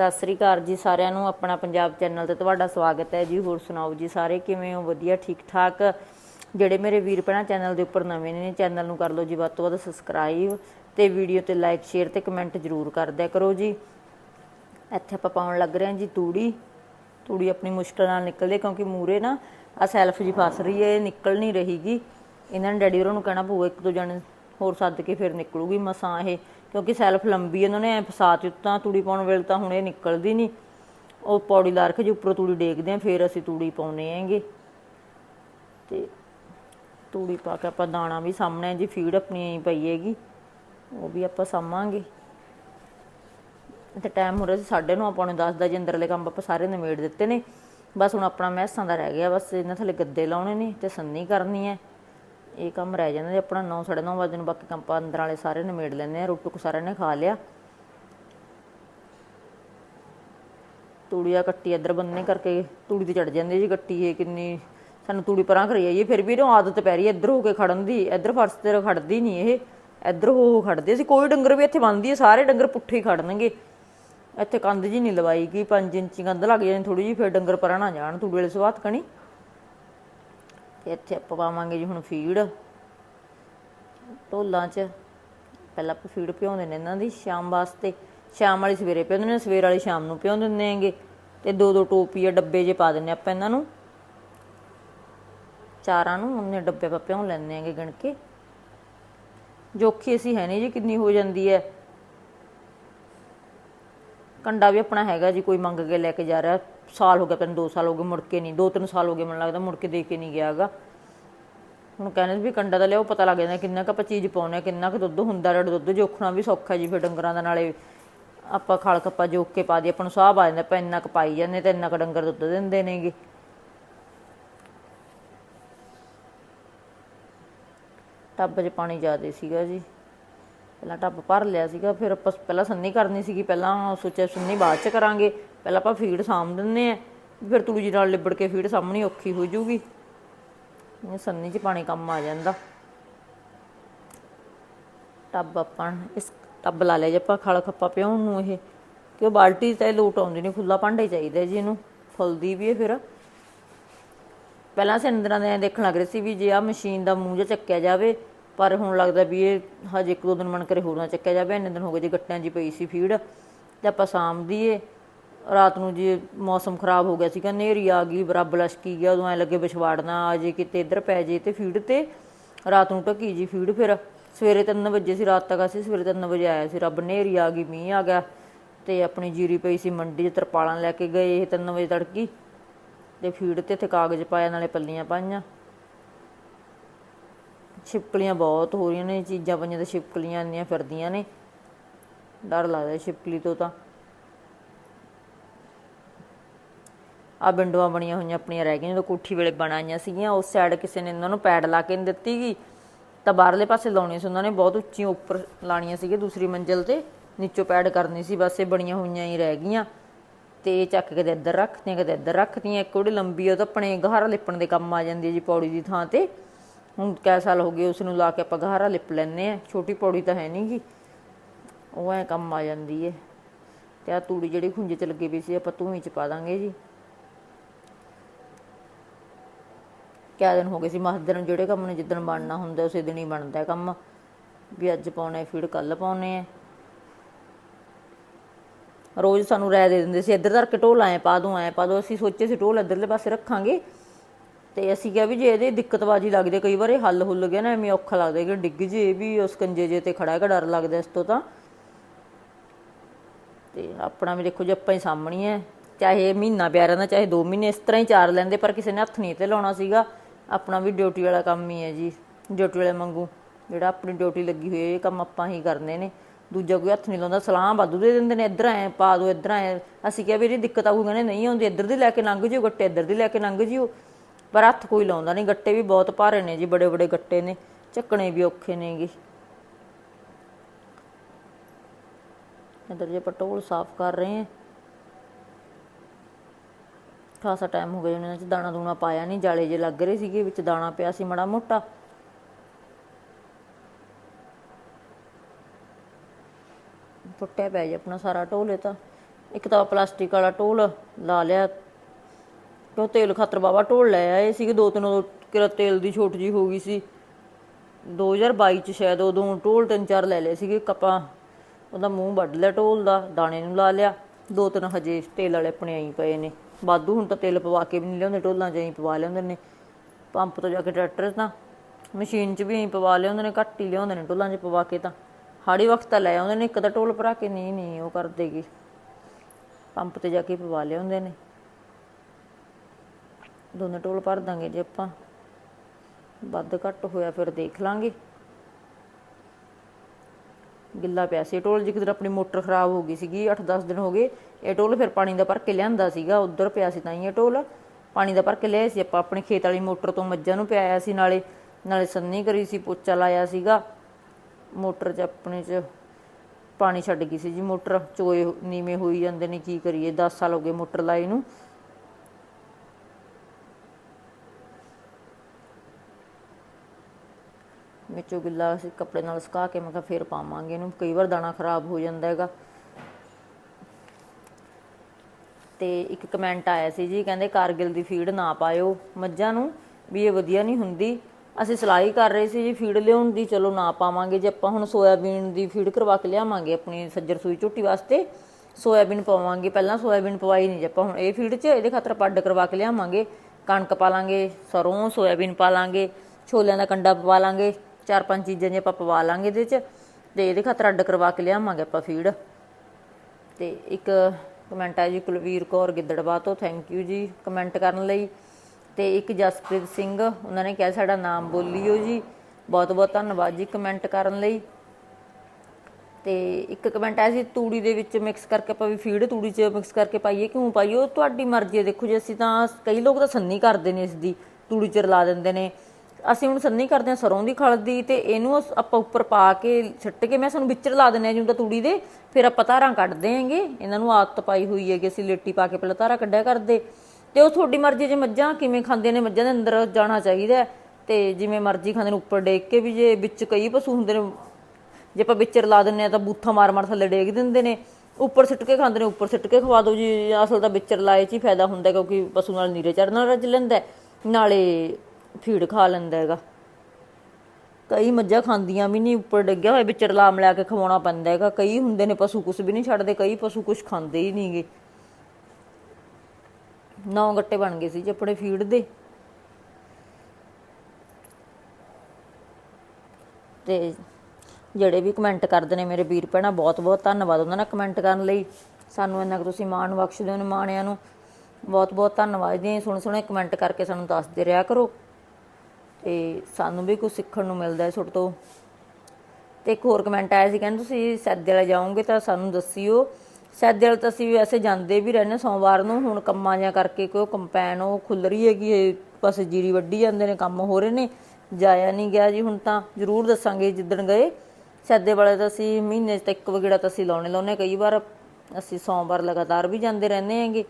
ਸਤਿ ਸ੍ਰੀ ਅਕਾਲ ਜੀ ਸਾਰਿਆਂ ਨੂੰ, ਆਪਣਾ ਪੰਜਾਬ ਚੈਨਲ ਤੇ ਤੁਹਾਡਾ ਸਵਾਗਤ ਹੈ ਜੀ। ਹੋਰ ਸੁਣਾਓ ਜੀ ਸਾਰੇ, ਕਿਵੇਂ ਹੋ? ਵਧੀਆ ਠੀਕ ਠਾਕ ਜਿਹੜੇ ਮੇਰੇ ਵੀਰ ਭੈਣਾਂ ਚੈਨਲ ਦੇ ਉੱਪਰ ਨਵੇਂ ਨੇ, ਚੈਨਲ ਨੂੰ ਕਰ ਲਓ ਜੀ ਵੱਧ ਤੋਂ ਵੱਧ ਸਬਸਕ੍ਰਾਈਬ ਤੇ ਵੀਡੀਓ ਤੇ ਲਾਈਕ ਸ਼ੇਅਰ ਤੇ ਕਮੈਂਟ ਜ਼ਰੂਰ ਕਰ ਦਿਆ ਕਰੋ ਜੀ। ਇੱਥੇ ਆਪਾਂ ਪਾਉਣ ਲੱਗ ਰਹੇ ਹਾਂ ਜੀ ਤੂੜੀ। ਤੂੜੀ ਆਪਣੀ ਮੁਸ਼ਕਲ ਨਾਲ ਨਿਕਲਦੀ ਕਿਉਂਕਿ ਮੂਰੇ ਨਾ ਆ ਸੈਲਫ ਜੀ ਫਸ ਰਹੀ ਹੈ ਨਿਕਲ ਨਹੀਂ ਰਹੀਗੀ ਇਹਨਾਂ ਨੇ ਡੈਡੀ ਹੋਰਾਂ ਨੂੰ ਕਹਿਣਾ ਪਊ ਇੱਕ ਦੋ ਜਣੇ ਹੋਰ ਸੱਦ ਕੇ ਫਿਰ ਨਿਕਲੂਗੀ ਮਸਾਂ ਇਹ। ਕਿਉਂਕਿ ਸੈਲਫ ਲੰਬੀ ਹੈ, ਇਹਨਾਂ ਨੇ ਐ ਫਸਾ ਦਿੱਤਾ ਤੂੜੀ ਪਾਉਣ ਵੇਲੇ ਤਾਂ ਹੁਣ ਇਹ ਨਿਕਲਦੀ ਨਹੀਂ ਉਹ ਪੌੜੀ ਲਾ ਰੱਖੇ ਜੀ ਉੱਪਰੋਂ ਤੂੜੀ ਡੇਕਦੇ ਆ ਫਿਰ ਅਸੀਂ ਤੂੜੀ ਪਾਉਨੇ ਆਂਗੇ। ਤੇ ਤੂੜੀ ਪਾ ਕੇ ਆਪਾਂ ਦਾਣਾ ਵੀ ਸਾਹਮਣੇ ਜੀ ਫੀਡ ਆਪਣੀ ਐਂ ਪਈ ਹੈਗੀ ਉਹ ਵੀ ਆਪਾਂ ਸਾਂਭਾਂਗੇ ਤੇ ਟਾਈਮ ਹੋ ਰਿਹਾ ਸੀ ਸਾਢੇ ਨੂੰ ਆਪਾਂ ਨੂੰ 10 ਦਾ ਜਿੰਦਰਲੇ ਕੰਮ ਆਪਾਂ ਸਾਰੇ ਨਿਮੇੜ ਦਿੱਤੇ ਨੇ। ਬਸ ਹੁਣ ਆਪਣਾ ਮਹਿਸਾਂ ਦਾ ਰਹਿ ਗਿਆ ਬਸ ਇਹਨਾਂ ਥੱਲੇ ਗੱਦੇ ਲਾਉਣੇ ਨੇ ਤੇ ਸੰਨੀ ਕਰਨੀ ਹੈ। ਇਹ ਕੰਮ ਰਹਿ ਜਾਂਦਾ ਜੀ ਆਪਣਾ 9 9:30 ਵਜੇ ਨੂੰ ਬਾਕੀ ਕੰਮ ਆਪਾਂ ਅੰਦਰ ਵਾਲੇ ਸਾਰੇ ਨਿਮੇੜ ਲੈਂਦੇ ਆ ਰੋਟੀ ਕੋ ਸਾਰਿਆਂ ਨੇ ਖਾ ਲਿਆ। ਤੂੜੀਆ ਕੱਟੀ ਇੱਧਰ ਬੰਨੇ ਕਰਕੇ, ਤੂੜੀ ਤੇ ਚੜ ਜਾਂਦੀ ਜੀ ਗੱਟੀ ਇਹ ਕਿੰਨੀ, ਸਾਨੂੰ ਤੂੜੀ ਪਰਾਂ ਕਰੀ ਆਈਏ ਫਿਰ ਵੀ ਇਹਨੂੰ ਆਦਤ ਪੈ ਰਹੀ ਹੈ ਇੱਧਰ ਹੋ ਕੇ ਖੜਨ ਦੀ, ਇੱਧਰ ਫਰਸ਼ ਤੇ ਖੜਦੀ ਨਹੀਂ ਇਹ, ਇੱਧਰ ਹੋ ਹੋ ਖੜਦੇ ਸੀ ਕੋਈ ਡੰਗਰ ਵੀ ਇੱਥੇ ਬੰਨਦੀ ਹੈ ਸਾਰੇ ਡੰਗਰ ਪੁੱਠੇ ਹੀ ਖੜਨਗੇ। ਇੱਥੇ ਕੰਧ ਜੀ ਨਹੀਂ ਲਵਾਈ ਗਈ 5 ਇੰਚੀ ਕੰਧ ਲੱਗ ਜਾਣੀ ਥੋੜੀ ਜੀ ਫਿਰ ਡੰਗਰ ਪਰਾਂ ਨਾ ਜਾਣ, ਤੂੜੀ ਵਾਲੇ ਸਵਾਤ ਕਣੀ। ਤੇ ਇੱਥੇ ਆਪਾਂ ਪਾਵਾਂਗੇ ਜੀ ਹੁਣ ਫੀਡ। ਢੋਲਾਂ 'ਚ ਪਹਿਲਾਂ ਆਪਾਂ ਫੀਡ ਭਿਉਂਦੇ ਨੇ ਇਹਨਾਂ ਦੀ ਸ਼ਾਮ ਵਾਸਤੇ। ਸ਼ਾਮ ਵਾਲੀ ਸਵੇਰੇ ਭਿਉਂਦੇ ਨੇ, ਸਵੇਰ ਵਾਲੀ ਸ਼ਾਮ ਨੂੰ ਭਿਉਂ ਦਿੰਦੇ ਹੈਗੇ। ਤੇ ਦੋ ਦੋ ਟੋਪੀ ਟੋਪੀਏ ਡੱਬੇ ਜੇ ਪਾ ਦਿੰਨੇ ਆਪਾਂ ਇਹਨਾਂ ਨੂੰ। ਚਾਰਾਂ ਨੂੰ ਉਹਨੇ ਡੱਬੇ ਆਪਾਂ ਭਿਉਂ ਲੈਂਦੇ ਹੈਗੇ ਗਿਣ ਕੇ। ਜੋਖੀ ਅਸੀਂ ਹੈ ਨਹੀਂ ਜੀ, ਕਿੰਨੀ ਹੋ ਜਾਂਦੀ ਹੈ। ਕੰਡਾ ਵੀ ਆਪਣਾ ਹੈਗਾ ਜੀ, ਕੋਈ ਮੰਗ ਕੇ ਲੈ ਕੇ ਜਾ ਰਿਹਾ। ਸਾਲ ਹੋ ਗਿਆ ਤੈਨੂੰ 2 ਸਾਲ ਹੋ ਗਏ ਮੁੜ ਕੇ ਨਹੀਂ 2-3 ਸਾਲ ਹੋ ਗਏ ਮੈਨੂੰ ਲੱਗਦਾ ਮੁੜ ਕੇ ਦੇ ਕੇ ਨਹੀਂ ਗਿਆਗਾ ਹੁਣ ਕਹਿੰਦੇ ਵੀ ਕੰਡਾ ਦਾ ਲਿਆਓ, ਪਤਾ ਲੱਗ ਜਾਂਦਾ ਕਿੰਨਾ ਕੁ ਆਪਾਂ ਚੀਜ਼ ਪਾਉਨੇ ਆ ਕਿੰਨਾ ਕੁ ਦੁੱਧ ਹੁੰਦਾ ਰੜ ਦੁੱਧ ਜੋਖਣਾ ਵੀ ਸੌਖਾ ਜੀ, ਫਿਰ ਡੰਗਰਾਂ ਦਾ ਨਾਲੇ ਆਪਾਂ ਖਲ ਕੱਪਾ ਜੋਕ ਕੇ ਪਾ ਦੀ ਆਪਾਂ ਨੂੰ ਸਾਹ ਆ ਜਾਂਦਾ, ਆਪਾਂ ਇੰਨਾ ਕੁ ਪਾਈ ਜਾਂਦੇ ਤੇ ਇੰਨਾ ਕੁ ਡੰਗਰ ਦੁੱਧ ਦਿੰਦੇ ਨੇਗੇ। ਟੱਬ 'ਚ ਪਾਣੀ ਜ਼ਿਆਦਾ ਸੀਗਾ ਜੀ। ਪਹਿਲਾਂ ਟੱਬ ਭਰ ਲਿਆ ਸੀਗਾ, ਫਿਰ ਆਪਾਂ ਪਹਿਲਾਂ ਸੰਨੀ ਕਰਨੀ ਸੀਗੀ, ਪਹਿਲਾਂ ਸੋਚਿਆ ਸੰਨੀ ਬਾਅਦ 'ਚ ਕਰਾਂਗੇ। ਪਹਿਲਾਂ ਆਪਾਂ ਫੀਡ ਸਾਂਭ ਦਿੰਨੇ ਆ ਫਿਰ ਤੂੜੀ ਜੀ ਨਾਲ ਲਿਬੜ ਕੇ ਫੀਡ ਸਾਹਮਣੀ ਔਖੀ ਹੋ ਜੂਗੀ ਇਹ ਸੰਨੀ 'ਚ ਪਾਣੀ ਕੰਮ ਆ ਜਾਂਦਾ। ਟੱਬ ਆਪਾਂ ਇਸ ਟੱਬ ਲਾ ਲਿਆ ਜੇ ਆਪਾਂ, ਖਲ ਖੱਪਾ ਪਿਆਉਣ ਨੂੰ ਇਹ। ਕਿ ਉਹ ਬਾਲਟੀ ਤੇ ਲੋਟ ਆਉਂਦੀ ਨਹੀਂ ਖੁੱਲਾ ਭਾਂਡਾ ਚਾਹੀਦਾ ਜੀ ਇਹਨੂੰ, ਫੁੱਲਦੀ ਵੀ ਹੈ ਫਿਰ। ਪਹਿਲਾਂ ਸਿੰਦਰਾਂ ਦੇ ਐਂ ਦੇਖਣ ਲੱਗ ਰਹੇ ਸੀ ਵੀ ਜੇ ਆ ਮਸ਼ੀਨ ਦਾ ਮੂੰਹ ਜਿਹਾ ਚੱਕਿਆ ਜਾਵੇ, ਪਰ ਹੁਣ ਲੱਗਦਾ ਵੀ ਇਹ ਹਜੇ ਇੱਕ ਦੋ ਦਿਨ ਮਨ ਕਰੇ ਹੋਰ ਨਾ ਚੱਕਿਆ ਜਾਵੇ, ਇੰਨੇ ਦਿਨ ਹੋ ਗਏ ਜੇ ਗੱਟਿਆਂ 'ਚ ਪਈ ਸੀ ਫੀਡ। ਤੇ ਆਪਾਂ ਸਾਂਭ ਦੀਏ ਰਾਤ ਨੂੰ ਜੀ ਮੌਸਮ ਖਰਾਬ ਹੋ ਗਿਆ ਸੀਗਾ ਨੇਰੀ ਆ ਗਈ ਬਰਾਬਰ ਲਸ਼ਕੀ ਗਿਆ, ਉਦੋਂ ਐ ਲੱਗੇ ਵਿਛਵਾੜ ਨਾ ਆ ਜੇ ਕਿਤੇ ਇੱਧਰ ਪੈ ਜੇ ਤੇ ਫੀਡ ਤੇ। ਰਾਤ ਨੂੰ ਢੱਕੀ ਜੀ ਫੀਡ ਫਿਰ। ਸਵੇਰੇ 3 ਵਜੇ ਸੀ, ਰਾਤ ਤੱਕ ਅਸੀਂ ਸਵੇਰੇ 3 ਵਜੇ ਆਇਆ ਸੀ। ਰੱਬ ਨੇਰੀ ਆ ਗਈ, ਮੀਂਹ ਆ ਗਿਆ ਤੇ ਆਪਣੀ ਜੀਰੀ ਪਈ ਸੀ ਮੰਡੀ 'ਚ, ਤਰਪਾਲਾਂ ਲੈ ਕੇ ਗਏ ਇਹ 3 ਵਜੇ ਤੜਕੀ। ਤੇ ਫੀਡ ਤੇ ਇੱਥੇ ਕਾਗਜ਼ ਪਾਇਆ, ਨਾਲੇ ਪੱਲੀਆਂ ਪਾਈਆਂ। ਛਿਪਕਲੀਆਂ ਬਹੁਤ ਹੋ ਰਹੀਆਂ ਨੇ ਚੀਜ਼ਾਂ ਪਈਆਂ ਤੇ ਛਿਪਕਲੀਆਂ ਇੰਨੀਆਂ ਫਿਰਦੀਆਂ ਨੇ। ਡਰ ਲੱਗਦਾ ਛਿਪਕਲੀ ਤੋਂ ਤਾਂ। ਆ ਵਿੰਡੋਆਂ ਬਣੀਆਂ ਹੋਈਆਂ ਆਪਣੀਆਂ ਰਹਿ ਗਈਆਂ, ਜਦੋਂ ਕੋਠੀ ਵੇਲੇ ਬਣਾਈਆਂ ਸੀਗੀਆਂ, ਉਸ ਸਾਈਡ ਕਿਸੇ ਨੇ ਇਹਨਾਂ ਨੂੰ ਪੈਡ ਲਾ ਕੇ ਨਹੀਂ ਦਿੱਤੀ ਗਈ ਤਾਂ ਬਾਹਰਲੇ ਪਾਸੇ ਲਾਉਣੀ ਸੀ ਉਹਨਾਂ ਨੇ, ਬਹੁਤ ਉੱਚੀਆਂ ਉੱਪਰ ਲਾਣੀਆਂ ਸੀਗੀਆਂ ਦੂਸਰੀ ਮੰਜ਼ਿਲ ਤੇ, ਨੀਚੋਂ ਪੈੜ ਕਰਨੀ ਸੀ, ਬਸ ਇਹ ਬਣੀਆਂ ਹੋਈਆਂ ਹੀ ਰਹਿ ਗਈਆਂ। ਤੇ ਇਹ ਚੱਕ ਕੇ ਇੱਧਰ ਰੱਖਤੀਆਂ ਕਦੇ ਇੱਧਰ ਰੱਖਤੀਆਂ, ਇੱਕ ਉਹਦੀ ਲੰਬੀ ਆ, ਉਹ ਤਾਂ ਆਪਣੇ ਗਹਾਰਾ ਲਿਪਣ ਦੇ ਕੰਮ ਆ ਜਾਂਦੀ ਹੈ ਜੀ ਪੌੜੀ ਦੀ ਥਾਂ ਤੇ। ਹੁਣ ਕੈ ਸਾਲ ਹੋ ਗਏ ਉਸ ਨੂੰ ਲਾ ਕੇ ਆਪਾਂ ਗਹਾਰਾ ਲਿਪ ਲੈਨੇ ਆ, ਛੋਟੀ ਪੌੜੀ ਤਾਂ ਹੈ ਨਹੀਂਗੀ ਉਹ ਐ ਕੰਮ ਆ ਜਾਂਦੀ ਹੈ ਤੇ ਆ ਤੂੜੀ ਜਿਹੜੀ ਖੁੰਝੇ ਚ ਲੱਗੀ ਪਈ ਸੀ, ਆਪਾਂ ਧੂਈ ਚ ਪਾ ਦਾਂਗੇ ਜੀ। ਕਿਆ ਦਿਨ ਹੋ ਗਏ ਸੀ, ਮਸ ਜਿਹੜੇ ਕੰਮ ਨੇ, ਜਿੱਦਣ ਬਣਨਾ ਹੁੰਦਾ, ਉਸੇ ਦਿਨ ਹੀ ਬਣਦਾ ਕੰਮ। ਵੀ ਅੱਜ ਪਾਉਣੇ ਫੀਡ ਕੱਲ ਪਾਉਣੇ ਆ। ਰੋਜ਼ ਸਾਨੂੰ ਰਾਇ ਦੇ ਦਿੰਦੇ ਸੀ, ਇੱਧਰ ਧਰ ਕੇ ਢੋਲ ਆਏ ਪਾ ਦੂੰ ਐ ਪਾ ਦੋ। ਅਸੀਂ ਸੋਚੇ ਸੀ ਢੋਲ ਇੱਧਰਲੇ ਪਾਸੇ ਰੱਖਾਂਗੇ। ਤੇ ਅਸੀਂ ਕਿਹਾ ਵੀ ਜੇ ਇਹਦੇ ਦਿੱਕਤਬਾਜੀ ਲੱਗਦੀ ਕਈ ਵਾਰ ਇਹ ਹੱਲ ਹੁੱਲ ਗਿਆ ਨਾ, ਐਵੇਂ ਔਖਾ ਲੱਗਦਾ ਕਿ ਡਿੱਗ ਜੇ ਵੀ ਉਸ ਕੰਜੇ ਜੇ ਤੇ ਖੜਾ ਹੈਗਾ ਡਰ ਲੱਗਦਾ ਇਸ ਤੋਂ ਤਾਂ। ਤੇ ਆਪਣਾ ਵੀ ਦੇਖੋ, ਜੇ ਆਪਾਂ ਹੀ ਸਾਹਮਣੀ ਹੈ ਚਾਹੇ ਮਹੀਨਾ ਪਿਆਰਾਂ ਦਾ ਚਾਹੇ 2 ਮਹੀਨੇ, ਇਸ ਤਰ੍ਹਾਂ ਹੀ ਚਾਰ ਲੈਂਦੇ, ਪਰ ਕਿਸੇ ਨੇ ਹੱਥ ਨਹੀਂ ਤੇ ਲਾਉਣਾ ਸੀਗਾ। ਆਪਣਾ ਵੀ ਡਿਊਟੀ ਵਾਲਾ ਕੰਮ ਹੀ ਹੈ ਜੀ ਡਿਊਟੀ ਵਾਲੇ ਵਾਂਗੂ। ਜਿਹੜਾ ਆਪਣੀ ਡਿਊਟੀ ਲੱਗੀ ਹੋਈ ਹੈ, ਇਹ ਕੰਮ ਆਪਾਂ ਹੀ ਕਰਨੇ ਨੇ। ਦੂਜਾ ਕੋਈ ਹੱਥ ਨਹੀਂ ਲਾਉਂਦਾ, ਸਲਾਹ ਵਾਧੂ ਦੇ ਦਿੰਦੇ ਨੇ, ਇੱਧਰ ਆਏ, ਪਾ ਦੋ, ਇੱਧਰ ਐ ਅਸੀਂ ਕਿਹਾ ਵੀ ਇਹਦੀ ਦਿੱਕਤ ਆਊ ਕਹਿੰਦੇ ਨਹੀਂ ਆਉਂਦੀ, ਇੱਧਰ ਦੀ ਲੈ ਕੇ ਲੰਘ ਜਿਓ, ਗੱਟੇ ਇੱਧਰ ਦੀ ਲੈ ਕੇ ਲੰਘ ਜਿਓ। ਪਰ ਹੱਥ ਕੋਈ ਲਾਉਂਦਾ ਨਹੀਂ, ਗੱਟੇ ਵੀ ਬਹੁਤ ਭਾਰੇ ਨੇ ਜੀ, ਬੜੇ ਬੜੇ ਗੱਟੇ ਨੇ, ਚੱਕਣੇ ਵੀ ਔਖੇ ਨੇਗੇ ਇੱਧਰ ਜੇ ਪਟੋਲ ਸਾਫ਼ ਕਰ ਰਹੇ ਹਾਂ। ਖਾਸਾ ਟਾਈਮ ਹੋ ਗਿਆ ਇਹਨਾਂ ਚ ਦਾਣਾ ਦੂਣਾ ਪਾਇਆ ਨਹੀਂ ਜਾਲੇ ਜੇ ਲੱਗ ਰਹੇ ਸੀਗੇ, ਵਿੱਚ ਦਾਣਾ ਪਿਆ ਸੀ ਮੜਾ ਮੋਟਾ। ਪੁੱਟਿਆ ਪੈ ਜੀ ਆਪਣਾ ਸਾਰਾ ਢੋਲੇ ਤਾਂ। ਇੱਕ ਤਾਂ ਪਲਾਸਟਿਕ ਵਾਲਾ ਢੋਲ ਲਾ ਲਿਆ। ਕਿਉਂ ਤੇਲ ਖਾਤਰ ਬਾਬਾ ਢੋਲ ਲੈ ਆਏ ਸੀਗੇ, ਦੋ ਤਿੰਨ ਉਦੋਂ ਕਿਰਾ ਤੇਲ ਦੀ ਛੋਟ ਜੀ ਹੋ ਗਈ ਸੀ। 2022 ਚ ਸ਼ਾਇਦ ਉਦੋਂ ਢੋਲ ਤਿੰਨ ਚਾਰ ਲੈ ਲਏ ਸੀਗੇ ਕਪਾਂ ਉਹਦਾ ਮੂੰਹ ਵੱਢ ਲਿਆ ਢੋਲ ਦਾ, ਦਾਣੇ ਨੂੰ ਲਾ ਲਿਆ। ਦੋ ਤਿੰਨ ਹਜੇ ਤੇਲ ਵਾਲੇ ਆਪਣੇ ਆਈ ਪਏ ਨੇ। ਵਾਧੂ, ਹੁਣ ਤਾਂ ਤੇਲ ਪਵਾ ਕੇ ਵੀ ਨਹੀਂ ਲਿਆਉਂਦੇ, ਢੋਲਾਂ 'ਚ ਐਂ ਪਵਾ ਲਿਆਉਂਦੇ ਨੇ। ਪੰਪ ਤੋਂ ਜਾ ਕੇ ਟਰੈਕਟਰ ਤਾਂ ਮਸ਼ੀਨ 'ਚ ਵੀ ਐਂ ਪਵਾ ਲਿਆਉਂਦੇ ਨੇ, ਘੱਟ ਹੀ ਲਿਆਉਂਦੇ ਨੇ ਢੋਲਾਂ 'ਚ ਪਵਾ ਕੇ ਤਾਂ। ਹਾੜੀ ਵਕਤ ਤਾਂ ਲੈ ਆਉਂਦੇ ਨੇ, ਇੱਕ ਤਾਂ ਢੋਲ ਭਰਾ ਕੇ ਨਹੀਂ ਨਹੀਂ ਉਹ ਕਰਦੇਗੀ ਪੰਪ ਤੇ ਜਾ ਕੇ ਪਵਾ ਲਿਆਉਂਦੇ ਨੇ। ਦੋਨੇ ਢੋਲ ਭਰ ਦਾਂਗੇ ਜੇ ਆਪਾਂ। ਵੱਧ ਘੱਟ ਹੋਇਆ ਫਿਰ ਦੇਖ ਲਾਂਗੇ। ਗਿੱਲਾ ਪਿਆ ਸੀ। ਇਹ ਟੋਲ ਜਿੱਕਦਰ ਆਪਣੀ ਮੋਟਰ ਖਰਾਬ ਹੋ ਗਈ ਸੀਗੀ 8-10 ਦਿਨ ਹੋ ਗਏ। ਇਹ ਟੋਲ ਫਿਰ ਪਾਣੀ ਦਾ ਭਰ ਕੇ ਲਿਆਂਦਾ ਸੀਗਾ, ਉਧਰ ਪਿਆ ਸੀ ਤਾਂ ਹੀ ਇਹ ਟੋਲ ਪਾਣੀ ਦਾ ਭਰ ਕੇ ਲਿਆਏ ਸੀ ਆਪਾਂ, ਆਪਣੇ ਖੇਤ ਵਾਲੀ ਮੋਟਰ ਤੋਂ ਮੱਝਾਂ ਨੂੰ ਪਿਆਇਆ ਸੀ, ਨਾਲੇ ਨਾਲੇ ਸੰਨੀ ਕਰੀ ਸੀ, ਪੋਚਾ ਲਾਇਆ ਸੀਗਾ। ਮੋਟਰ 'ਚ ਆਪਣੇ 'ਚ ਪਾਣੀ ਛੱਡ ਗਈ ਸੀ ਜੀ ਮੋਟਰ। ਚੋਏ ਨੀਵੇਂ ਹੋਈ ਜਾਂਦੇ ਨੇ, ਕੀ ਕਰੀਏ 10 ਸਾਲ ਹੋ ਗਏ ਮੋਟਰ ਲਾਈ ਨੂੰ। ਵਿੱਚੋਂ ਗਿੱਲਾ ਅਸੀਂ ਕੱਪੜੇ ਨਾਲ ਸੁਕਾ ਕੇ ਮੈਂ ਕਿਹਾ ਫੇਰ ਪਾਵਾਂਗੇ ਇਹਨੂੰ। ਕਈ ਵਾਰ ਦਾਣਾ ਖਰਾਬ ਹੋ ਜਾਂਦਾ ਹੈਗਾ। ਤੇ ਇੱਕ ਕਮੈਂਟ ਆਇਆ ਸੀ ਜੀ, ਕਹਿੰਦੇ ਕਾਰਗਿਲ ਦੀ ਫੀਡ ਨਾ ਪਾਇਓ। ਮੱਝਾਂ ਨੂੰ ਵੀ ਇਹ ਵਧੀਆ ਨਹੀਂ ਹੁੰਦੀ। ਅਸੀਂ ਸਲਾਈ ਕਰ ਰਹੇ ਸੀ ਜੀ ਫੀਡ ਲਿਆਉਣ ਦੀ, ਚਲੋ ਨਾ ਪਾਵਾਂਗੇ। ਜੇ ਆਪਾਂ ਹੁਣ ਸੋਇਆਬੀਨ ਦੀ ਫੀਡ ਕਰਵਾ ਕੇ ਲਿਆਵਾਂਗੇ ਆਪਣੀ ਸੱਜਰ ਸੂਈ ਝੋਟੀ ਵਾਸਤੇ, ਸੋਇਆਬੀਨ ਪਾਵਾਂਗੇ ਪਹਿਲਾਂ ਸੋਇਆਬੀਨ ਪਵਾਈ ਨਹੀਂ ਜੇ ਆਪਾਂ ਹੁਣ ਇਹ ਫੀਡ 'ਚ, ਇਹਦੇ ਖਾਤਰ ਪੱਡ ਕਰਵਾ ਕੇ ਲਿਆਵਾਂਗੇ। ਕਣਕ ਪਾ ਲਾਂਗੇ ਸਰੋਂ, ਸੋਇਆਬੀਨ ਪਾ ਲਾਂਗੇ ਛੋਲਿਆਂ ਦਾ ਕੰਡਾ ਪਵਾ ਲਾਂਗੇ ਚਾਰ ਪੰਜ ਚੀਜ਼ਾਂ ਜੇ ਆਪਾਂ ਪਵਾ ਲਾਂਗੇ ਇਹਦੇ 'ਚ, ਤੇ ਇਹਦੇ ਖਾਤਰ ਅੱਡ ਕਰਵਾ ਕੇ ਲਿਆਵਾਂਗੇ ਆਪਾਂ ਫੀਡ ਤੇ ਇੱਕ ਕਮੈਂਟ ਆ ਜੀ, ਕੁਲਵੀਰ ਕੌਰ ਗਿੱਦੜਵਾ ਤੋਂ ਥੈਂਕ ਯੂ ਜੀ ਕਮੈਂਟ ਕਰਨ ਲਈ। ਤੇ ਇੱਕ ਜਸਪ੍ਰੀਤ ਸਿੰਘ, ਉਹਨਾਂ ਨੇ ਕਿਹਾ ਸਾਡਾ ਨਾਮ ਬੋਲਿਓ ਜੀ। ਬਹੁਤ ਬਹੁਤ ਧੰਨਵਾਦ ਜੀ ਕਮੈਂਟ ਕਰਨ ਲਈ। ਤੇ ਇੱਕ ਕਮੈਂਟ ਆਇਆ ਸੀ, ਤੂੜੀ ਦੇ ਵਿੱਚ ਮਿਕਸ ਕਰਕੇ ਆਪਾਂ ਵੀ ਫੀਡ ਤੂੜੀ 'ਚ ਮਿਕਸ ਕਰਕੇ ਪਾਈਏ, ਕਿਉਂ ਪਾਈਏ? ਉਹ ਤੁਹਾਡੀ ਮਰਜ਼ੀ ਹੈ, ਦੇਖੋ ਜੀ, ਅਸੀਂ ਤਾਂ, ਕਈ ਲੋਕ ਤਾਂ ਸੰਨੀ ਕਰਦੇ ਨੇ ਇਸ ਦੀ, ਤੂੜੀ 'ਚ ਰਲਾ ਦਿੰਦੇ ਨੇ। ਅਸੀਂ ਹੁਣ ਸੰਨੀ ਕਰਦੇ ਹਾਂ ਸਰੋਂ ਦੀ ਖਲ ਦੀ ਤੇ ਇਹਨੂੰ ਅਸ- ਆਪਾਂ ਉੱਪਰ ਪਾ ਕੇ ਛੱਟ ਕੇ ਮੈਂ ਸਾਨੂੰ ਵਿਚਰ ਲਾ ਦਿੰਦੇ ਹਾਂ ਜਿਵੇਂ ਤਾਂ ਤੂੜੀ ਦੇ ਫਿਰ ਆਪਾਂ ਧਾਰਾਂ ਕੱਢ ਆਂਗੇ ਇਹਨਾਂ ਨੂੰ ਆਦਤ ਪਾਈ ਹੋਈ ਹੈ ਕਿ ਅਸੀਂ ਲੇਟੀ ਪਾ ਕੇ ਪਹਿਲਾਂ ਧਾਰਾਂ ਕੱਢਿਆ ਕਰਦੇ। ਤੇ ਉਹ ਤੁਹਾਡੀ ਮਰਜ਼ੀ ਜੇ ਮੱਝਾਂ ਕਿਵੇਂ ਖਾਂਦੇ ਨੇ ਮੱਝਾਂ ਦੇ ਅੰਦਰ ਜਾਣਾ ਚਾਹੀਦਾ ਹੈ। ਤੇ ਜਿਵੇਂ ਮਰਜ਼ੀ ਖਾਂਦੇ ਨੇ ਉੱਪਰ ਡੇਕ ਕੇ ਵੀ ਜੇ ਵਿੱਚ ਕਈ ਪਸ਼ੂ ਹੁੰਦੇ ਨੇ ਜੇ ਆਪਾਂ ਵਿੱਚ ਲਾ ਦਿੰਨੇ ਆ ਤਾਂ ਬੂਥਾ ਮਾਰ ਮਾਰ ਥੱਲੇ ਡੇਗ ਦਿੰਦੇ ਨੇ। ਉੱਪਰ ਸਿੱਟ ਕੇ ਖਾਂਦੇ ਨੇ ਉੱਪਰ ਸਿੱਟ ਕੇ ਖਵਾ ਦਿਓ ਜੀ ਅਸਲ ਤਾਂ ਵਿਚਰ ਲਾਏ 'ਚ ਹੀ ਫਾਇਦਾ ਹੁੰਦਾ ਕਿਉਂਕਿ ਪਸ਼ੂ ਨਾਲ ਨੀਰੇ ਚੜਨ ਨਾਲ ਰੱਜ ਲੈਂਦਾ ਹੈ, ਨਾਲੇ ਫੀਡ ਖਾ ਲੈਂਦਾ ਹੈਗਾ। ਕਈ ਮੱਝਾਂ ਖਾਂਦੀਆਂ ਵੀ ਨਹੀਂ, ਉੱਪਰ ਡਿੱਗਿਆ ਹੋਇਆ ਵਿੱਚ ਰਲਾ ਲੈ ਕੇ ਖਵਾਉਣਾ ਪੈਂਦਾ ਹੈਗਾ। ਕਈ ਹੁੰਦੇ ਨੇ ਪਸ਼ੂ ਕੁਝ ਵੀ ਨਹੀਂ ਛੱਡਦੇ, ਕਈ ਪਸ਼ੂ ਕੁਝ ਖਾਂਦੇ ਹੀ ਨਹੀਂਗੇ ਨੌ ਗੱਟੇ ਬਣ ਗਏ ਸੀ ਜੀ ਆਪਣੇ ਫੀਡ ਦੇ। ਤੇ ਜਿਹੜੇ ਵੀ ਕਮੈਂਟ ਕਰਦੇ ਨੇ ਮੇਰੇ ਵੀਰ ਭੈਣਾਂ ਬਹੁਤ ਬਹੁਤ ਧੰਨਵਾਦ ਉਹਨਾਂ ਨਾਲ ਕਮੈਂਟ ਕਰਨ ਲਈ। ਸਾਨੂੰ ਇੰਨਾ ਕੁ ਤੁਸੀਂ ਮਾਣ ਬਖਸ਼ਦੇ ਹੋ ਨੇ ਮਾਣਿਆਂ ਨੂੰ। ਬਹੁਤ ਬਹੁਤ ਧੰਨਵਾਦ ਜੀ। ਸੁਣ ਸੁਣੇ ਕਮੈਂਟ ਕਰਕੇ ਸਾਨੂੰ ਦੱਸਦੇ ਰਿਹਾ ਕਰੋ। ਤੇ ਸਾਨੂੰ ਵੀ ਕੁਝ ਸਿੱਖਣ ਨੂੰ ਮਿਲਦਾ ਹੈ ਤੁਹਾਡੇ ਤੋਂ। ਤੇ ਇੱਕ ਹੋਰ ਕਮੈਂਟ ਆਇਆ ਸੀ, ਕਹਿੰਦੇ ਤੁਸੀਂ ਸੈਦੇ ਵਾਲੇ ਜਾਓਗੇ ਤਾਂ ਸਾਨੂੰ ਦੱਸਿਓ। ਸੈਦੇ ਵਾਲੇ ਤਾਂ ਅਸੀਂ ਵੈਸੇ ਜਾਂਦੇ ਵੀ ਰਹਿੰਦੇ ਸੋਮਵਾਰ ਨੂੰ ਹੁਣ ਕੰਮਾਂ ਜਾਂ ਕਰਕੇ ਕੋਈ ਕੰਪੈਨ ਉਹ ਖੁੱਲ ਰਹੀ ਹੈਗੀ ਇਹ ਬਸ ਜੀਰੀ ਵੱਢੀ ਜਾਂਦੇ ਨੇ, ਕੰਮ ਹੋ ਰਹੇ ਨੇ। ਜਾਇਆ ਨਹੀਂ ਗਿਆ ਜੀ, ਹੁਣ ਤਾਂ ਜ਼ਰੂਰ ਦੱਸਾਂਗੇ ਜਿੱਦਣ ਗਏ। ਸੈਦੇ ਵਾਲੇ ਤਾਂ ਅਸੀਂ ਮਹੀਨੇ 'ਚ ਤਾਂ ਇੱਕ ਵਗੇੜਾ ਤਾਂ ਅਸੀਂ ਲਾਉਣੇ ਲਾਉਨੇ ਕਈ ਵਾਰ। ਅਸੀਂ ਸੋਮਵਾਰ ਲਗਾਤਾਰ ਵੀ ਜਾਂਦੇ ਰਹਿੰਦੇ ਹੈਗੇ।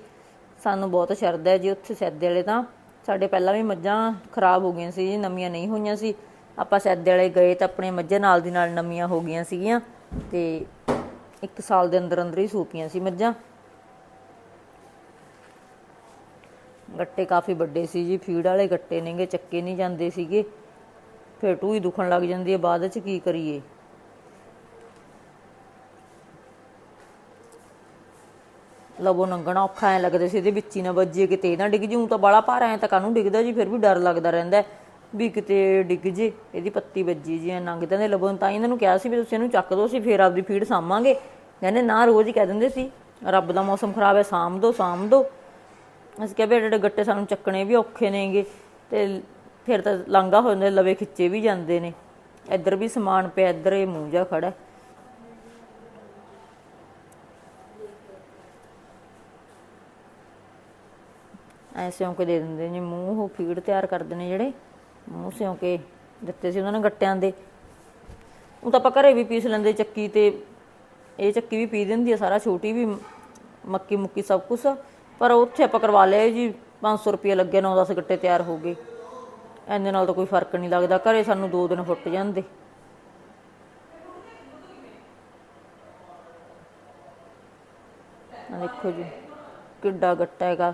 ਸਾਨੂੰ ਬਹੁਤ ਸ਼ਰਧਾ ਹੈ ਜੀ ਉੱਥੇ ਸੈਦੇ ਵਾਲੇ ਤਾਂ। ਸਾਡੇ ਪਹਿਲਾਂ ਵੀ ਮੱਝਾਂ ਖਰਾਬ ਹੋ ਗਈਆਂ ਸੀ ਜੀ, ਨਵੀਆਂ ਨਹੀਂ ਹੋਈਆਂ ਸੀ। ਆਪਾਂ ਸੈਦੇ ਵਾਲੇ ਗਏ ਤਾਂ ਆਪਣੇ ਮੱਝਾਂ ਨਾਲ ਦੀ ਨਾਲ ਨਵੀਆਂ ਹੋ ਗਈਆਂ ਸੀਗੀਆਂ ਤੇ ਇੱਕ ਸਾਲ ਦੇ ਅੰਦਰ ਅੰਦਰ ਹੀ ਸੂਪੀਆਂ ਸੀ ਮੱਝਾਂ। ਗੱਟੇ ਕਾਫੀ ਵੱਡੇ ਸੀ ਜੀ, ਫੀਡ ਵਾਲੇ ਗੱਟੇ ਨੇਗੇ, ਚੱਕੇ ਨਹੀਂ ਜਾਂਦੇ ਸੀਗੇ। ਫਿਰ ਟੂਈ ਦੁਖਣ ਲੱਗ ਜਾਂਦੀ ਹੈ, ਬਾਅਦ ਚ ਕੀ ਕਰੀਏ? ਲਵੋ ਨੰਗਣਾ ਔਖਾ ਐ ਲੱਗਦਾ ਸੀ, ਇਹਦੇ ਵਿੱਚ ਹੀ ਨਾ ਵੱਜੇ ਕਿਤੇ। ਨਾ ਡਿੱਗ ਜੂ ਤਾਂ ਬਾਲਾ ਭਾਰ ਐ ਤਾਂ ਕਾਨੂੰ ਡਿੱਗਦਾ ਜੀ? ਫਿਰ ਵੀ ਡਰ ਲੱਗਦਾ ਰਹਿੰਦਾ ਵੀ ਕਿਤੇ ਡਿੱਗ ਜੇ, ਇਹਦੀ ਪੱਤੀ ਵੱਜੀ ਜੀ ਐਂ ਲੰਘਦੇ ਨੇ ਲਵੋ। ਤਾਂ ਇਹਨਾਂ ਨੂੰ ਕਿਹਾ ਸੀ ਵੀ ਤੁਸੀਂ ਇਹਨੂੰ ਚੱਕ ਦੋ, ਅਸੀਂ ਫਿਰ ਆਪਦੀ ਫੀਡ ਸਾਂਭਾਂਗੇ। ਕਹਿੰਦੇ ਨਾ, ਰੋਜ਼ ਹੀ ਕਹਿ ਦਿੰਦੇ ਸੀ, ਰੱਬ ਦਾ ਮੌਸਮ ਖਰਾਬ ਹੈ, ਸਾਂਭ ਦੋ ਸਾਂਭ ਦੋ। ਅਸੀਂ ਕਿਹਾ ਵੀ ਐਡੇ ਗੱਟੇ ਸਾਨੂੰ ਚੱਕਣੇ ਵੀ ਔਖੇ ਨੇਗੇ। ਤੇ ਫਿਰ ਤਾਂ ਲਾਂਗਾ ਹੋ ਜਾਂਦਾ, ਲਵੇ ਖਿੱਚੇ ਵੀ ਜਾਂਦੇ ਨੇ। ਇੱਧਰ ਵੀ ਸਮਾਨ ਪਿਆ, ਇੱਧਰ ਇਹ ਮੂੰਹ ਜਾ ਖੜਾ ਐ ਸਿਉਂ ਕੇ ਦੇ ਦਿੰਦੇ ਨੇ, ਮੂੰਹ ਉਹ ਫੀਡ ਤਿਆਰ ਕਰਦੇ ਨੇ ਜਿਹੜੇ, ਮੂੰਹ ਸਿਉਂ ਕੇ ਦਿੱਤੇ ਸੀ ਉਹਨਾਂ ਨੇ ਗੱਟਿਆਂ ਦੇ। ਉਹ ਤਾਂ ਆਪਾਂ ਘਰੇ ਵੀ ਪੀਸ ਲੈਂਦੇ, ਚੱਕੀ ਤੇ ਇਹ ਚੱਕੀ ਵੀ ਪੀ ਦਿੰਦੀ ਆ, ਸਾਰਾ ਛੋਟੀ ਵੀ ਮੱਕੀ ਮੁੱਕੀ ਸਭ ਕੁਝ ਪਰ ਉੱਥੇ ਆਪਾਂ ਕਰਵਾ ਲਿਆ ਜੀ 500 ਰੁਪਏ ਲੱਗੇ 9-10 ਗੱਟੇ ਤਿਆਰ ਹੋ ਗਏ। ਐਨੇ ਨਾਲ ਤਾਂ ਕੋਈ ਫ਼ਰਕ ਨਹੀਂ ਲੱਗਦਾ, ਘਰੇ ਸਾਨੂੰ 2 ਦਿਨ ਫੁੱਟ ਜਾਂਦੇ। ਦੇਖੋ ਜੀ, ਕਿੱਡਾ ਗੱਟਾ ਹੈਗਾ।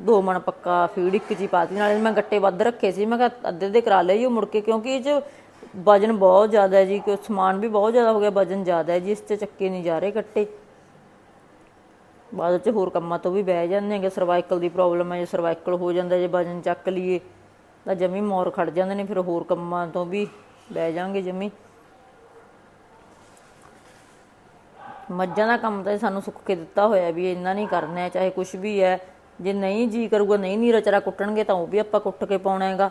ਦੋ ਮਣ ਪੱਕਾ ਫੀਡ ਇੱਕ ਜੀ ਪਾਤੀ ਨਾਲੇ ਮੈਂ ਗੱਟੇ ਵੱਧ ਰੱਖੇ ਸੀ। ਮੈਂ ਕਿਹਾ ਅੱਧੇ ਦੇ ਕਰਾ ਲਈ ਉਹ ਮੁੜ ਕੇ, ਕਿਉਂਕਿ ਇਹ ਚ ਵਜਨ ਬਹੁਤ ਜ਼ਿਆਦਾ ਹੈ ਜੀ ਕਿ ਸਮਾਨ ਵੀ ਬਹੁਤ ਜ਼ਿਆਦਾ ਹੋ ਗਿਆ, ਵਜਨ ਜ਼ਿਆਦਾ ਹੈ ਜੀ, ਇਸ ਤੇ ਚੱਕੇ ਨਹੀਂ ਜਾ ਰਹੇ ਗੱਟੇ। ਬਾਅਦ ਚ ਹੋਰ ਕੰਮਾਂ ਤੋਂ ਵੀ ਬਹਿ ਜਾਂਦੇ ਹੈਗੇ ਸਰਵਾਈਕਲ ਦੀ ਪ੍ਰੋਬਲਮ ਹੈ, ਜੇ ਸਰਵਾਈਕਲ ਹੋ ਜਾਂਦਾ, ਜੇ ਵਜਨ ਚੱਕ ਲਈਏ, ਤਾਂ ਜਮੀ ਮੋਰ ਖੜ ਜਾਂਦੇ ਨੇ, ਫਿਰ ਹੋਰ ਕੰਮਾਂ ਤੋਂ ਵੀ ਬਹਿ ਜਾਾਂਗੇ ਜਮੀ। ਮੱਝਾਂ ਦਾ ਕੰਮ ਤਾਂ ਸਾਨੂੰ ਸੁੱਖ ਕੇ ਦਿੱਤਾ ਹੋਇਆ ਵੀ ਇੰਨਾ ਨਹੀਂ ਕਰਨਾ ਚਾਹੇ ਕੁਝ ਵੀ ਹੈ। ਜੇ ਨਹੀਂ ਜੀ ਕਰੂਗਾ, ਨਹੀਂ ਨੀਰਾ ਚਰਾ ਕੁੱਟਣਗੇ ਤਾਂ ਉਹ ਵੀ ਆਪਾਂ ਕੁੱਟ ਕੇ ਪਾਉਣਾ ਹੈਗਾ।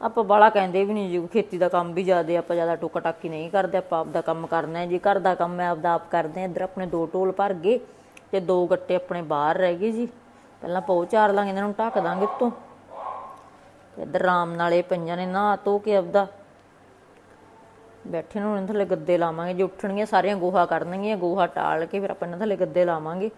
ਆਪਾਂ ਬਾਲਾ ਕਹਿੰਦੇ ਵੀ ਨਹੀਂ ਜੀ, ਖੇਤੀ ਦਾ ਕੰਮ ਵੀ ਜ਼ਿਆਦੇ ਆਪਾਂ ਜ਼ਿਆਦਾ ਟੋਕਾ ਟਾਕੀ ਨਹੀਂ ਕਰਦੇ, ਆਪਾਂ ਆਪਦਾ ਕੰਮ ਕਰਨਾ ਹੈ ਜੀ। ਘਰ ਦਾ ਕੰਮ ਹੈ, ਆਪਦਾ ਆਪ ਕਰਦੇ ਹਾਂ, ਇੱਧਰ ਆਪਣੇ ਦੋ ਢੋਲ ਭਰ ਗਏ ਤੇ ਦੋ ਗੱਟੇ ਆਪਣੇ ਬਾਹਰ ਰਹਿ ਗਏ ਜੀ। ਪਹਿਲਾਂ ਪੋ ਚਾਰ ਲਾਂਗੇ, ਇਹਨਾਂ ਨੂੰ ਢੱਕ ਦਾਂਗੇ ਉੱਤੋਂ। ਇੱਧਰ ਆਰਾਮ ਨਾਲ ਇਹ ਪਈਆਂ ਨੇ, ਨਹਾ ਧੋ ਕੇ ਆਪਦਾ। ਬੈਠੇ ਨੂੰ ਇਹਨਾਂ ਥੱਲੇ ਗੱਦੇ ਲਾਵਾਂਗੇ, ਜੇ ਉੱਠਣਗੇ ਸਾਰੀਆਂ ਗੋਹਾ ਕਰਨਗੀਆਂ, ਗੋਹਾ ਟਾਲ ਕੇ ਫਿਰ ਆਪਾਂ ਇਹਨਾਂ ਥੱਲੇ ਗੱਦੇ ਲਾਵਾਂਗੇ।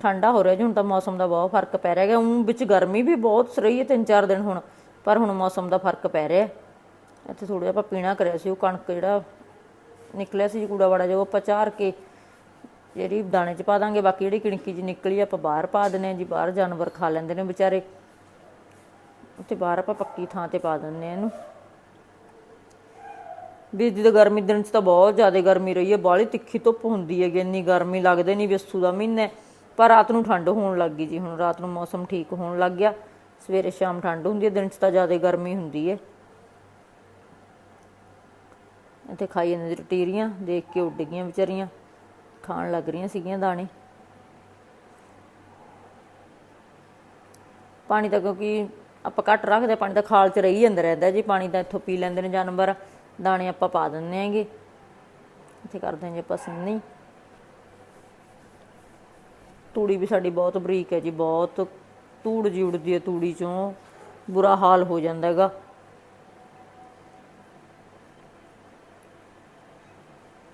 ਠੰਡਾ ਹੋ ਰਿਹਾ ਜੀ, ਹੁਣ ਤਾਂ ਮੌਸਮ ਦਾ ਬਹੁਤ ਫ਼ਰਕ ਪੈ ਰਿਹਾ ਹੈਗਾ। ਉਹ ਵਿੱਚ ਗਰਮੀ ਵੀ ਬਹੁਤ ਰਹੀ ਹੈ ਤਿੰਨ ਚਾਰ ਦਿਨ ਹੁਣ, ਪਰ ਹੁਣ ਮੌਸਮ ਦਾ ਫ਼ਰਕ ਪੈ ਰਿਹਾ। ਇੱਥੇ ਥੋੜਾ ਆਪਾਂ ਪੀਣਾ ਕਰਿਆ ਸੀ, ਉਹ ਕਣਕ ਜਿਹੜਾ ਨਿਕਲਿਆ ਸੀ ਕੂੜਾ ਵਾੜਾ ਜੋ ਆਪਾਂ ਚਾਰ ਕੇ ਜਿਹੜੀ ਦਾਣੇ ਚ ਪਾ ਦਾਂਗੇ, ਬਾਕੀ ਜਿਹੜੀ ਕਿਣਕੀ ਜੀ ਨਿਕਲੀ ਆਪਾਂ ਬਾਹਰ ਪਾ ਦਿੰਨੇ ਆ ਜੀ, ਬਾਹਰ ਜਾਨਵਰ ਖਾ ਲੈਂਦੇ ਨੇ ਵਿਚਾਰੇ। ਉੱਥੇ ਬਾਹਰ ਆਪਾਂ ਪੱਕੀ ਥਾਂ ਤੇ ਪਾ ਦਿੰਨੇ ਆ ਇਹਨੂੰ। ਵੀ ਜਦੋਂ ਗਰਮੀ ਦਿਨ ਚ ਤਾਂ ਬਹੁਤ ਜ਼ਿਆਦਾ ਗਰਮੀ ਰਹੀ ਹੈ, ਬਾਹਲੀ ਤਿੱਖੀ ਧੁੱਪ ਹੁੰਦੀ ਹੈਗੀ, ਇੰਨੀ ਗਰਮੀ ਲੱਗਦੇ ਨਹੀਂ ਵਿਸੂ ਦਾ ਮਹੀਨਾ ਪਰ ਰਾਤ ਨੂੰ ਠੰਡ ਹੋਣ ਲੱਗ ਗਈ ਜੀ, ਹੁਣ ਰਾਤ ਨੂੰ ਮੌਸਮ ਠੀਕ ਹੋਣ ਲੱਗ ਗਿਆ। ਸਵੇਰੇ ਸ਼ਾਮ ਠੰਡ ਹੁੰਦੀ ਹੈ, ਦਿਨ ਚ ਤਾਂ ਜ਼ਿਆਦਾ ਗਰਮੀ ਹੁੰਦੀ ਹੈ। ਇੱਥੇ ਖਾਈ ਜਾਂਦੇ ਸੀ ਟਟੀਰੀਆਂ ਦੇਖ ਕੇ ਉੱਡ ਗਈਆਂ ਵਿਚਾਰੀਆਂ, ਖਾਣ ਲੱਗ ਰਹੀਆਂ ਸੀਗੀਆਂ ਦਾਣੇ। ਪਾਣੀ ਤਾਂ ਕਿਉਂਕਿ ਆਪਾਂ ਘੱਟ ਰੱਖਦੇ ਪਾਣੀ ਤਾਂ ਖਾਲ ਚ ਰਹੀ ਜਾਂਦਾ ਰਹਿੰਦਾ ਜੀ, ਪਾਣੀ ਤਾਂ ਇੱਥੋਂ ਪੀ ਲੈਂਦੇ ਨੇ ਜਾਨਵਰ, ਦਾਣੇ ਆਪਾਂ ਪਾ ਦਿੰਦੇ ਆਂਗੇ ਇੱਥੇ ਕਰਦੇ ਹਾਂ ਜੀ ਆਪਾਂ ਸਿੰਨੀ ਤੂੜੀ ਵੀ ਸਾਡੀ ਬਹੁਤ ਬਰੀਕ ਹੈ ਜੀ, ਬਹੁਤ ਧੂੜ ਜੀ ਉੜਦੀ ਹੈ ਤੂੜੀ ਚੋਂ, ਬੁਰਾ ਹਾਲ ਹੋ ਜਾਂਦਾ ਹੈਗਾ।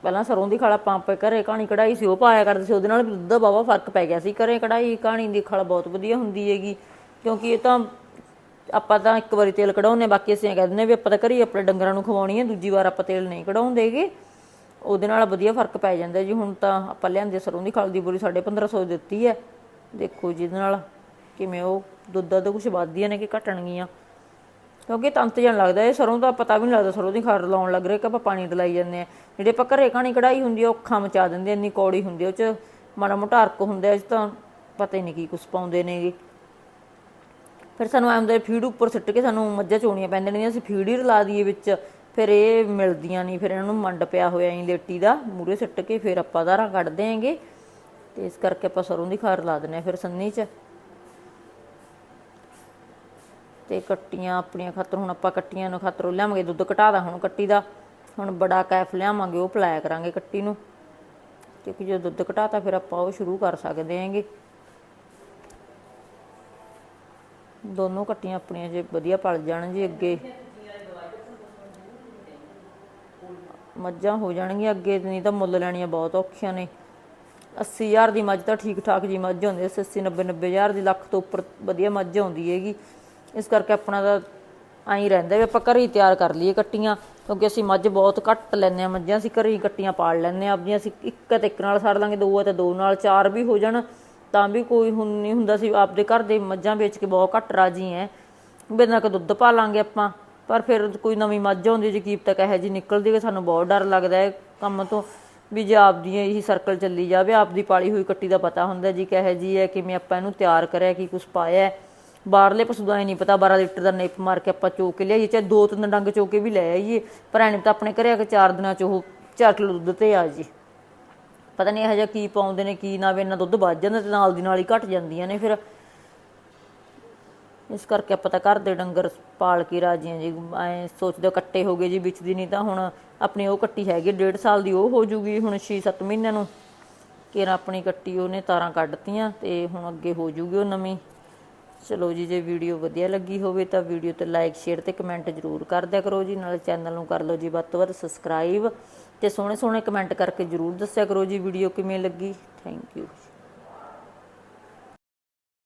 ਪਹਿਲਾਂ ਸਰੋਂ ਦੀ ਖਲ ਆਪਾਂ ਆਪੇ ਘਰੇ ਕਹਾਣੀ ਕਢਾਈ ਸੀ, ਉਹ ਪਾਇਆ ਕਰਦੇ ਸੀ, ਉਹਦੇ ਨਾਲ ਵੀ ਦੁੱਧ ਦਾ ਬਾਵਾ ਫ਼ਰਕ ਪੈ ਗਿਆ ਸੀ। ਘਰੇ ਕਢਾਈ, ਕਹਾਣੀ ਦੀ ਖਲ ਬਹੁਤ ਵਧੀਆ ਹੁੰਦੀ ਹੈਗੀ, ਕਿਉਂਕਿ ਇਹ ਤਾਂ ਆਪਾਂ ਤਾਂ ਇੱਕ ਵਾਰੀ ਤੇਲ ਕਢਾਉਂਦੇ ਬਾਕੀ ਅਸੀਂ ਕਹਿ ਦਿੰਦੇ ਵੀ ਆਪਾਂ ਤਾਂ ਘਰੇ ਆਪਣੇ ਡੰਗਰਾਂ ਨੂੰ ਖਵਾਉਣੀ ਹੈ, ਦੂਜੀ ਵਾਰ ਆਪਾਂ ਤੇਲ ਨਹੀਂ ਕਢਾਉਂਦੇਗੇ ਉਹਦੇ ਨਾਲ ਵਧੀਆ ਫ਼ਰਕ ਪੈ ਜਾਂਦਾ ਜੀ। ਹੁਣ ਤਾਂ ਆਪਾਂ ਲਿਆਂਦੇ ਸਰੋਂ ਦੀ ਖਲ ਦੀ ਬੋਰੀ 1550 ਦਿੱਤੀ ਹੈ। ਦੇਖੋ ਜੀ ਇਹਦੇ ਨਾਲ ਕਿਵੇਂ ਉਹ ਦੁੱਧ ਦਾ ਕੁਝ ਵੱਧਦੀਆਂ ਨੇ ਕਿ ਘਟਣਗੀਆਂ। ਕਿਉਂਕਿ ਤੰਤ ਜਣ ਲੱਗਦਾ, ਇਹ ਸਰੋਂ ਦਾ ਪਤਾ ਵੀ ਨਹੀਂ ਲੱਗਦਾ ਸਰੋਂ ਦੀ ਖੜ ਲਾਉਣ ਲੱਗ ਰਿਹਾ ਕਿ ਆਪਾਂ ਪਾਣੀ ਡਲਾਈ ਜਾਂਦੇ ਆ ਜਿਹੜੇ ਆਪਾਂ ਘਰੇ ਕਹਾਣੀ ਕਢਾਈ ਹੁੰਦੀ ਆ, ਉਹ ਅੱਖਾਂ ਮਚਾ ਦਿੰਦੇ ਇੰਨੀ ਕੌੜੀ ਹੁੰਦੀ ਉਹ ਚ ਮਾੜਾ ਮੋਟਾ ਅਰਕ ਹੁੰਦਾ ਇਸ ਤਾਂ ਪਤਾ ਹੀ ਨਹੀਂ ਕੀ ਕੁਛ ਪਾਉਂਦੇ ਨੇਗੇ ਫਿਰ ਸਾਨੂੰ ਐਂ ਹੁੰਦਾ ਫੀਡ ਉੱਪਰ ਸਿੱਟ ਕੇ ਸਾਨੂੰ ਮੱਝਾਂ ਚੋਣੀਆਂ ਪੈਂਦੀਆਂ ਨੇ, ਅਸੀਂ ਫੀਡ ਹੀ ਰਲਾ ਦਈਏ ਵਿੱਚ। ਫਿਰ ਇਹ ਮਿਲਦੀਆਂ ਨਹੀਂ, ਫਿਰ ਇਹਨਾਂ ਨੂੰ ਮੰਡ ਪਿਆ ਹੋਇਆ ਐਂ ਲੇਟੀ ਦਾ ਮੂਰੇ ਸਿੱਟ ਕੇ ਫਿਰ ਆਪਾਂ ਧਾਰਾਂ ਕੱਢਦੇ ਆਂਗੇ ਤੇ ਇਸ ਕਰਕੇ ਆਪਾਂ ਸਰੋਂ ਦੀ ਖਾਰ ਲਾ ਦਿੰਦੇ ਆ ਫਿਰ ਸੰਨੀ 'ਚ। ਤੇ ਕੱਟੀਆਂ ਆਪਣੀਆਂ ਖਾਤਰ, ਹੁਣ ਆਪਾਂ ਕੱਟੀਆਂ ਨੂੰ ਖਾਤਰ ਲਿਆਵਾਂਗੇ, ਦੁੱਧ ਘਟਾਦਾ ਹੁਣ ਕੱਟੀ ਦਾ। ਹੁਣ ਬੜਾ ਕੈਫ ਲਿਆਵਾਂਗੇ, ਉਹ ਪਲਾਇਆ ਕਰਾਂਗੇ ਕੱਟੀ ਨੂੰ। ਕਿਉਂਕਿ ਜੇ ਦੁੱਧ ਘਟਾਤਾ ਫਿਰ ਆਪਾਂ ਉਹ ਸ਼ੁਰੂ ਕਰ ਸਕਦੇ ਆਂਗੇ ਦੋਨੋਂ ਕੱਟੀਆਂ ਆਪਣੀਆਂ ਜੇ ਵਧੀਆ ਪਲ ਜਾਣ ਜੀ ਅੱਗੇ। ਮੱਝਾਂ ਹੋ ਜਾਣਗੀਆਂ ਅੱਗੇ, ਨਹੀਂ ਤਾਂ ਮੁੱਲ ਲੈਣੀਆਂ ਬਹੁਤ ਔਖੀਆਂ ਨੇ। 80000 ਦੀ ਮੱਝ ਤਾਂ ਠੀਕ ਠਾਕ ਜੀ ਮੱਝ ਹੁੰਦੀ ਐ 80 90 90000 ਦੀ ਲੱਖ ਤੋਂ ਉੱਪਰ ਵਧੀਆ ਮੱਝ ਆਉਂਦੀ ਹੈਗੀ। ਇਸ ਕਰਕੇ ਆਪਣਾ ਤਾਂ ਆਈ ਰਹਿੰਦਾ ਵੀ ਆਪਾਂ ਘਰੇ ਹੀ ਤਿਆਰ ਕਰ ਲਈਏ ਕੱਟੀਆਂ, ਕਿਉਂਕਿ ਅਸੀਂ ਮੱਝ ਬਹੁਤ ਘੱਟ ਲੈਂਦੇ ਆ ਮੱਝਾਂ, ਅਸੀਂ ਘਰੇ ਹੀ ਕੱਟੀਆਂ ਪਾਲ ਲੈਂਦੇ ਆ ਆਪਦੀਆਂ ਅਸੀਂ ਇੱਕ ਤੇ ਇੱਕ ਨਾਲ ਸਾਰ ਲਾਂਗੇ, ਦੋ ਆ ਤੇ ਦੋ ਨਾਲ, ਚਾਰ ਵੀ ਹੋ ਜਾਣ, ਤਾਂ ਵੀ ਕੋਈ ਹੁਣ ਨਹੀਂ ਹੁੰਦਾ ਸੀ, ਆਪਦੇ ਘਰ ਦੇ ਮੱਝਾਂ ਵੇਚ ਕੇ ਬਹੁਤ ਘੱਟ ਰਾਜੀ ਐ ਬਿਨਾਂ ਕਿ ਦੁੱਧ ਪਾ ਲਾਂਗੇ ਆਪਾਂ। ਪਰ ਫਿਰ ਕੋਈ ਨਵੀਂ ਮੱਝ ਆਉਂਦੀ ਜੇ ਕੀਪ ਤੱਕ ਇਹੋ ਜੀ ਨਿਕਲਦੀ ਹੈ ਸਾਨੂੰ ਬਹੁਤ ਡਰ ਲੱਗਦਾ ਹੈ ਕੰਮ ਤੋਂ, ਵੀ ਜੇ ਆਪਦੀ ਇਹੀ ਸਰਕਲ ਚੱਲੀ ਜਾਵੇ ਆਪਦੀ ਪਾਲੀ ਹੋਈ ਕੱਟੀ ਦਾ ਪਤਾ ਹੁੰਦਾ ਜੀ ਕਿਹੋ ਜੀ ਹੈ, ਕਿਵੇਂ ਆਪਾਂ ਇਹਨੂੰ ਤਿਆਰ ਕਰਿਆ, ਕੀ ਕੁਝ ਪਾਇਆ ਬਾਹਰਲੇ ਪਸ਼ੂ ਦਾ ਇਹ ਨਹੀਂ ਪਤਾ 12 ਲੀਟਰ ਦਾ ਨੇਪ ਮਾਰ ਕੇ ਆਪਾਂ ਚੋ ਕੇ ਲਿਆਈਏ, ਚਾਹੇ ਦੋ ਤਿੰਨ ਡੰਗ ਚੋ ਕੇ ਵੀ ਲੈ ਆਈਏ, ਪਰ ਐਨੇ ਤਾਂ ਆਪਣੇ ਘਰੇ ਆ ਕੇ ਚਾਰ ਦਿਨਾਂ ਚ ਉਹ 4 ਕਿਲੋ ਦੁੱਧ ਤੇ ਆ ਜੀ। ਪਤਾ ਨਹੀਂ ਇਹੋ ਜਿਹਾ ਕੀ ਪਾਉਂਦੇ ਨੇ, ਕੀ ਨਾ ਵੀ ਇੰਨਾ ਦੁੱਧ ਵੱਧ ਜਾਂਦਾ ਤੇ ਨਾਲ ਦੀ ਨਾਲ ਹੀ ਘਟ ਜਾਂਦੀਆਂ ਨੇ ਫਿਰ। ਇਸ ਕਰਕੇ ਆਪਾਂ ਤਾਂ ਘਰ ਦੇ ਡੰਗਰ ਪਾਲ ਕੇ ਰਾਜੀਆਂ ਜੀ। ਐ ਸੋਚਦੇ ਕੱਟੇ ਹੋ ਗਏ ਜੀ, ਵਿੱਚ ਦੀ ਨਹੀਂ ਤਾਂ ਹੁਣ ਆਪਣੀ ਉਹ ਕੱਟੀ ਹੈਗੀ ਡੇਢ ਸਾਲ ਦੀ ਉਹ ਹੋ ਜੂਗੀ ਹੁਣ 6-7 ਮਹੀਨਿਆਂ ਨੂੰ। ਕੇਰ ਆਪਣੀ ਕੱਟੀ ਉਹਨੇ ਤਾਰਾਂ ਕੱਢਤੀਆਂ ਤੇ ਹੁਣ ਅੱਗੇ ਹੋ ਜੂਗੀ ਉਹ ਨਵੀਂ। ਚਲੋ ਜੀ, ਜੇ ਵੀਡੀਓ ਵਧੀਆ ਲੱਗੀ ਹੋਵੇ ਤਾਂ ਵੀਡੀਓ ਤੇ ਲਾਈਕ, ਸ਼ੇਅਰ ਤੇ ਕਮੈਂਟ ਜ਼ਰੂਰ ਕਰ ਦਿਆ ਕਰੋ ਜੀ। ਨਾਲ ਚੈਨਲ ਨੂੰ ਕਰ ਲਓ ਜੀ ਵੱਧ ਤੋਂ ਵੱਧ ਸਬਸਕ੍ਰਾਈਬ ਤੇ ਸੋਹਣੇ ਸੋਹਣੇ ਕਮੈਂਟ ਕਰਕੇ ਜ਼ਰੂਰ ਦੱਸਿਆ ਕਰੋ ਜੀ ਵੀਡੀਓ ਕਿਵੇਂ ਲੱਗੀ। Thank you.